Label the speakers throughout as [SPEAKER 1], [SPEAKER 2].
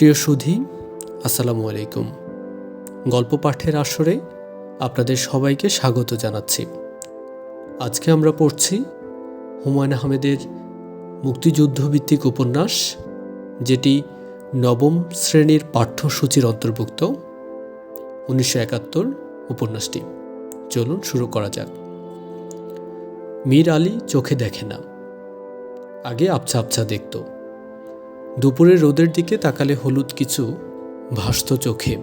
[SPEAKER 1] প্রিয় সুধী, আসসালামু আলাইকুম। গল্প পাঠের আসরে আপনাদের সবাইকে স্বাগত জানাচ্ছি। আজকে আমরা পড়ছি হুমায়ুন আহমেদের মুক্তিযুদ্ধভিত্তিক উপন্যাস, যেটি নবম শ্রেণির পাঠ্যসূচির অন্তর্ভুক্ত, উনিশশো একাত্তর উপন্যাসটি। চলুন শুরু করা যাক। মীর আলী চোখে দেখে না। আগে আবছা আবছা দেখত। দুপুরের রোদের দিকে তাকালে হলুদ কিছু ভাসত চোখে।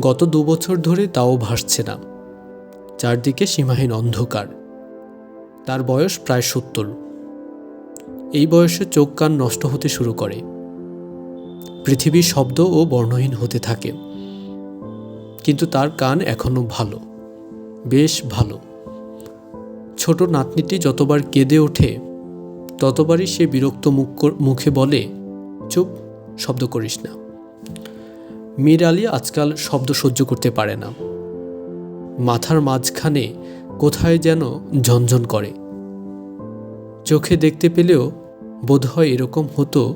[SPEAKER 1] গত দু বছর ধরে তাও ভাসছে না। চারদিকে সীমাহীন অন্ধকার। তার বয়স প্রায় সত্তর। এই বয়সে চোখ কান নষ্ট হতে শুরু করে। পৃথিবী শব্দ ও বর্ণহীন হতে থাকে। কিন্তু তার কান এখনও ভালো। বেশ ভালো। ছোট নাতনিটি যতবার কেঁদে ওঠে ততবারই সে বিরক্ত মুখ মুখে বলে, চুপ, শব্দ করিস না। মীর আলী আজকাল শব্দ সহ্য করতে পারে না। মাথার মাঝখানে কোথায় যেন ঝনঝন করে। চোখে দেখতে পেলেও বোধহয় এরকম হতো,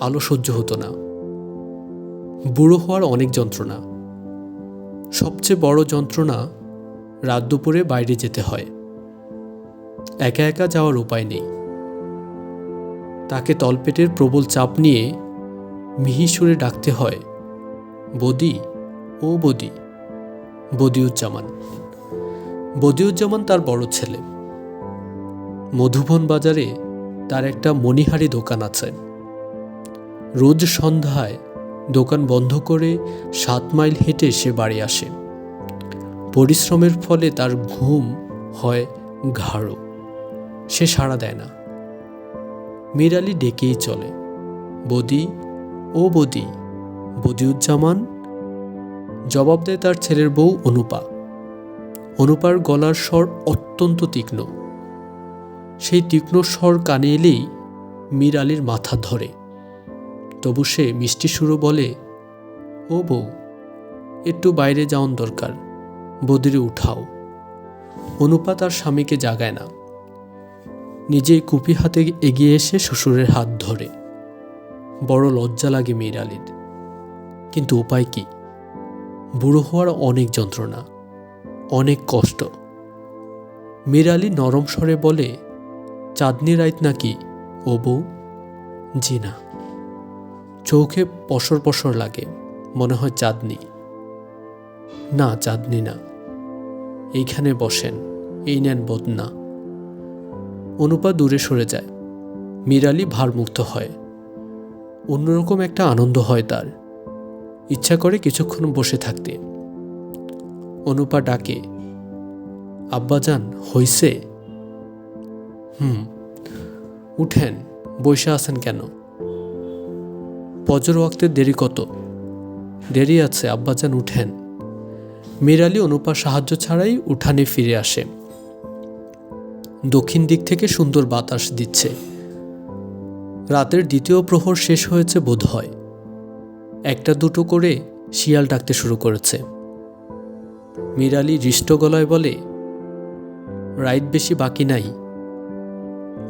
[SPEAKER 1] আলো সহ্য হতো না। বুড়ো হওয়ার অনেক যন্ত্রণা। সবচেয়ে বড় যন্ত্রণা রাত দুপুরে বাইরে যেতে হয়। একা একা যাওয়ার উপায় নেই। তাকে তলপেটের প্রবল চাপ নিয়ে মিহি সুরে ডাকতে হয়, বদি, ও বদি। বদিউজ্জামান। বদিউজ্জামান তার বড় ছেলে। মধুবন বাজারে তার একটা মণিহারি দোকান আছে। রোজ সন্ধ্যায় দোকান বন্ধ করে সাত মাইল হেঁটে সে বাড়ি আসে। পরিশ্রমের ফলে তার ঘুম হয় গাঢ় সে সাড়া দেয় না। মীর আলী ডেকেই চলে। বদি, ও বদি, বদিউজ্জামান? জবাব দেয় তার ছেলের বউ অনুপা। অনুপার গলার স্বর অত্যন্ত তীক্ষ্ণ। সেই তীক্ষ্ণ স্বর কানে এলেই মীর আলীর মাথা ধরে। তবু সে মিষ্টি সুরো বলে, ও বউ, একটু বাইরে যাওয়ান দরকার, বদিরে উঠাও। অনুপা তার স্বামীকে জাগায় না। নিজেই কুপি হাতে এগিয়ে এসে শ্বশুরের হাত ধরে। বড় লজ্জা লাগে মীর আলীর কিন্তু উপায় কি? বুড়ো হওয়ার অনেক যন্ত্রণা, অনেক কষ্ট। মীর আলী নরম স্বরে বলে, চাঁদনি রাইত নাকি? ও বউ? জি না। চোখে পশর পশর লাগে, মনে হয় চাঁদনি। না চাঁদনি না। এইখানে বসেন, এই নেন বদনা। অনুপা দূরে সরে যায়। মিরালি ভারমুক্ত হয়। অন্যরকম একটা আনন্দ হয় তার। ইচ্ছা করে কিছুক্ষণ বসে থাকতে। অনুপা ডাকে আব্বাজান হইছে? হুম, উঠেন, বসে আছেন কেন? পজর ওয়াক্তের দেরি কত? দেরি আছে আব্বাজান উঠেন। মিরালি অনুপা সাহায্য ছাড়াই উঠানে ফিরে আসে। দক্ষিণ দিক থেকে সুন্দর বাতাস দিচ্ছে। রাতের দ্বিতীয় প্রহর শেষ হয়েছে বোধ হয় একটা দুটো করে শিয়াল ডাকতে শুরু করেছে। মিরালি হৃষ্ট গলায় বলে, রাইত বেশি বাকি নাই।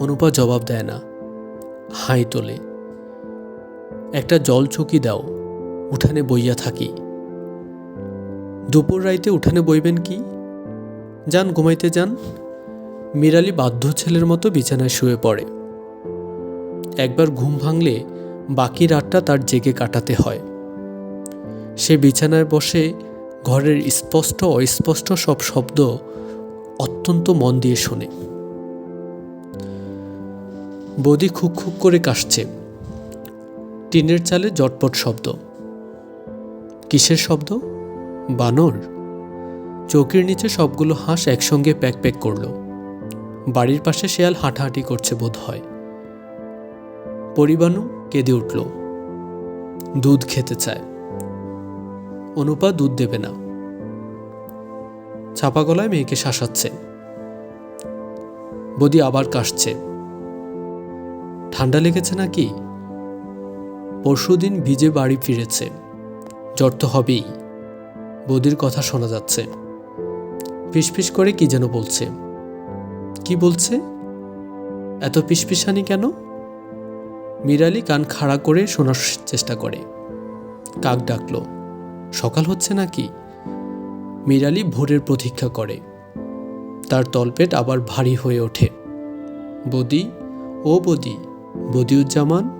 [SPEAKER 1] অনুপা জবাব দেয় না। হাই তোলে, একটা জল চকি দাও, উঠানে বইয়া থাকি। দুপুর রাইতে উঠানে বইবেন কি? যান, ঘুমাইতে যান। মিরালি বাধ্য ছেলের মতো বিছানায় শুয়ে পড়ে। একবার ঘুম ভাঙলে বাকি রাতটা তার জেগে কাটাতে হয়। সে বিছানায় বসে ঘরের স্পষ্ট অস্পষ্ট সব শব্দ অত্যন্ত মন দিয়ে শোনে। বদি খুক খুক করে কাশছে। টিনের চালে জটপট শব্দ। কিসের শব্দ? বানর। চৌকির নিচে সবগুলো হাঁস একসঙ্গে প্যাক প্যাক করল। বাড়ির পাশে শেয়াল হাঁটাহাঁটি করছে বোধ হয়। পরিবাণু কেঁদে উঠল। দুধ খেতে চায়। অনুপা দুধ দেবে না। ছাপা গলায় মেয়েকে শাসাচ্ছে। বদি আবার কাশছে। ঠান্ডা লেগেছে নাকি? পরশুদিন ভিজে বাড়ি ফিরেছে। জ্বর তো হবেই। বদির কথা শোনা যাচ্ছে। ফিসফিস করে কি যেন বলছে। কি বলছে? এত পিসপিসানি কেন? মিরালি কান খাড়া করে শোনার চেষ্টা করে। কাক ডাকলো, সকাল হচ্ছে নাকি? মিরালি ভোরের প্রতীক্ষা করে। তার তলপেট আবার ভারী হয়ে ওঠে। বদি, ও বদি, বদিউজ্জামান,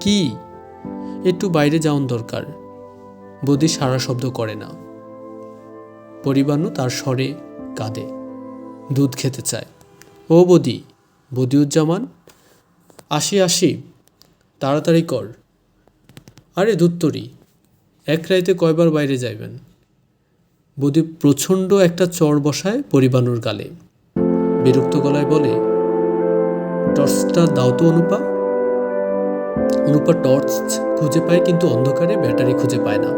[SPEAKER 1] কি? একটু বাইরে যাওয়ান দরকার। বদি সারা শব্দ করে না। পরিবাণু তার স্বরে কাঁদে, দুধ খেতে চায়। ও বদি, বদিউজ্জামান আসি আসি তাড়াতাড়ি কর। আরে দুত্তরি, এক রাইতে কয়বার বাইরে যাইবেন? বদি প্রচণ্ড একটা চর বসায় পরিবানুর গালে। বিরক্ত গলায় বলে, টর্চটা দাও তো অনুপা। অনুপা টর্চ খুঁজে পায় কিন্তু অন্ধকারে ব্যাটারি খুঁজে পায় না।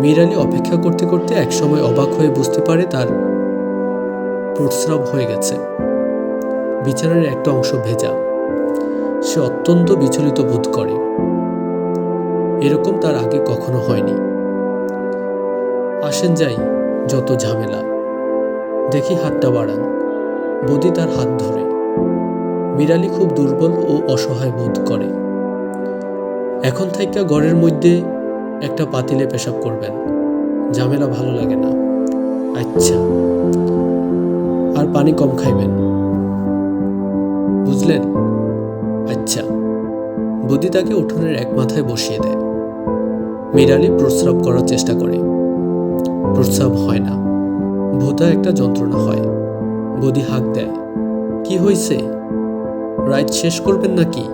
[SPEAKER 1] মীর আলী অপেক্ষা করতে করতে একসময় অবাক হয়ে বুঝতে পারে তার প্রস্রাব হয়ে গেছে। বিছানার একটা অংশ ভেজা। সে অত্যন্ত বিচলিত বোধ করে। এরকম তার আগে কখনো হয়নি। আসেন যাই যত ঝামেলা। দেখি হাতটা বাড়ান। বদি তার হাত ধরে। মিরালি খুব দুর্বল ও অসহায় বোধ করে। এখন থেকে ঘরের মধ্যে একটা পাতিলে পেশাব করবেন। ঝামেলা ভালো লাগে না। আচ্ছা। আর পানি কম খাইবেন। বুঝলেন? আচ্ছা বদি তাকে উঠোনের এক মাথায় বসিয়ে দেয়। মিরালি প্রস্রাব করার চেষ্টা করে। প্রস্রাব হয় না। ভোতা একটা যন্ত্রণা হয়। বদি হাঁক দেয়, কি হয়েছে রাইট শেষ করবেন নাকি?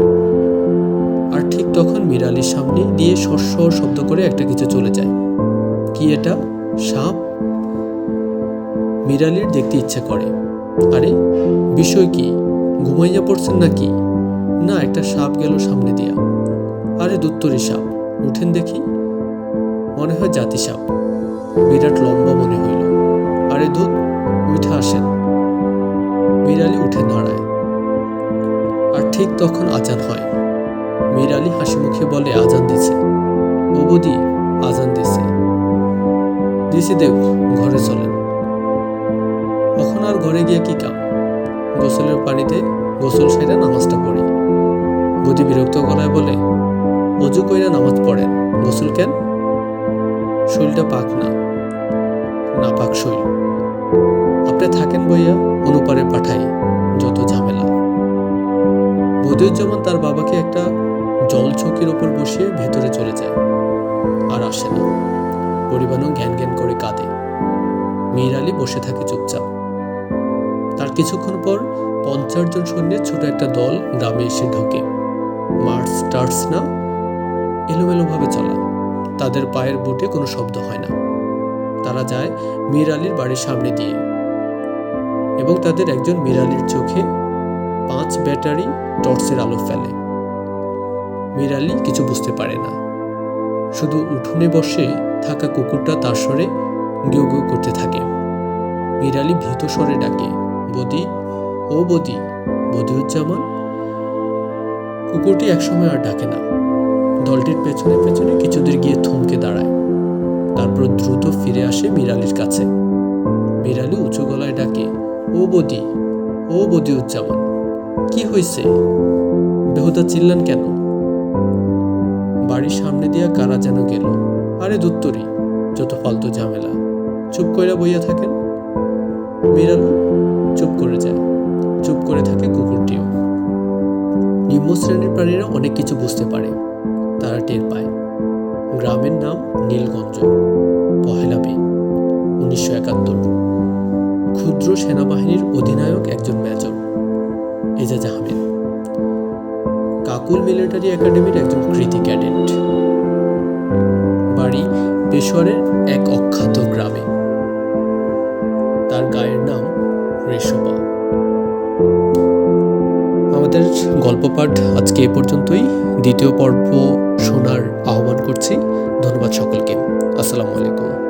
[SPEAKER 1] আর ঠিক তখন মিরালির সামনে দিয়ে শস্য শব্দ করে একটা কিছু চলে যায়। কি এটা? সাপ? মিরালির দেখতে ইচ্ছে করে। আরে, বিষয় কি? ঘুমাইয়া পড়ছেন নাকি? না, একটা সাপ গেল সামনে দিয়া। আরে, দুত্তরি সাপ, উঠেন দেখি। মনে হয় জাতি সাপ। বিরাট লম্বা মনে হইল। আরে দুধ উঠে আসেন। মিরালি উঠে দাঁড়ায়। আর ঠিক তখন আজান হয়। মিরালি হাসি মুখে বলে, আজান দিছে। ও বদি আজান দিছে। দিছি দেব ঘরে চলেন। আর ঘরে গিয়ে কি কাম? গোসলের পানিতে গোসল সেরে নামাজটা পড়ি। বদি বিরক্ত গলায় বলে, অজু কইরা নামাজ পড়েন। গোসল কেন? শরীরটা পাক না। না পাক শৈল আপনি থাকেন বইয়া, অনুপারে পাঠাই, যত ঝামেলা। বদিউজ্জামান তার বাবাকে একটা জল চৌকির ওপর বসিয়ে ভেতরে চলে যায়, আর আসে না। পরিবানও জ্ঞান জ্ঞান করে কাঁদে। মীর আলী বসে থাকে চুপচাপ। তার কিছুক্ষণ পর পঞ্চাশ জন সৈন্যের ছোট একটা দল গ্রামে এসে ঢোকে। মার্চ টার্স না? এলোমেলোভাবে চলা। তাদের পায়ের বুটে কোনো শব্দ হয় না। তারা যায় মীর আলীর বাড়ির সামনে দিয়ে এবং তাদের একজন মীর আলীর চোখে পাঁচ ব্যাটারি টর্চের আলো ফেলে। মীর আলী কিছু বুঝতে পারে না। শুধু উঠোনে বসে থাকা কুকুরটা তার স্বরে গেউ গেউ করতে থাকে। মীর আলী ভীত স্বরে ডাকে। বদি, ও বদি, বদিউজ্জামান। কুকুরটি একসময় আর ডাকে না। দলটির পেছনে পেছনে কিছুদূর গিয়ে থমকে দাঁড়ায়। তারপর দ্রুত ফিরে আসে মিরালির কাছে। মিরালি উঁচু গলায় ডাকে, ও বদি, ও বদিউজ্জামান, কি হয়েছে বেহুদা চিল্লান কেন? বাড়ির সামনে দিয়া কারা যেন গেল, আরে দুত্তরি, যত ফালতু ঝামেলা, চুপ কইরা বইয়া থাকেন? মিরালু চুপ করে যায়। চুপ করে থাকে কুকুরটিও। নিম্ন শ্রেণির প্রাণীরা অনেক কিছু বুঝতে পারে। তারা টের পায়। গ্রামের নাম নীলগঞ্জ। পহেলা মে, উনিশশো একাত্তর। ক্ষুদ্র সেনাবাহিনীর অধিনায়ক একজন মেজর, এজাজ আহমেদ। কাকুল মিলিটারি একাডেমির একজন কৃতি ক্যাডেট। বাড়ি পেশোয়ারের এক অখ্যাত গ্রামে। তার গায়ের নাম রেশোপা আমাদের গল্প পাঠ আজকে এ পর্যন্তই। দ্বিতীয় পর্ব শোনার আহ্বান করছি। ধন্যবাদ সকলকে। আসসালামু আলাইকুম।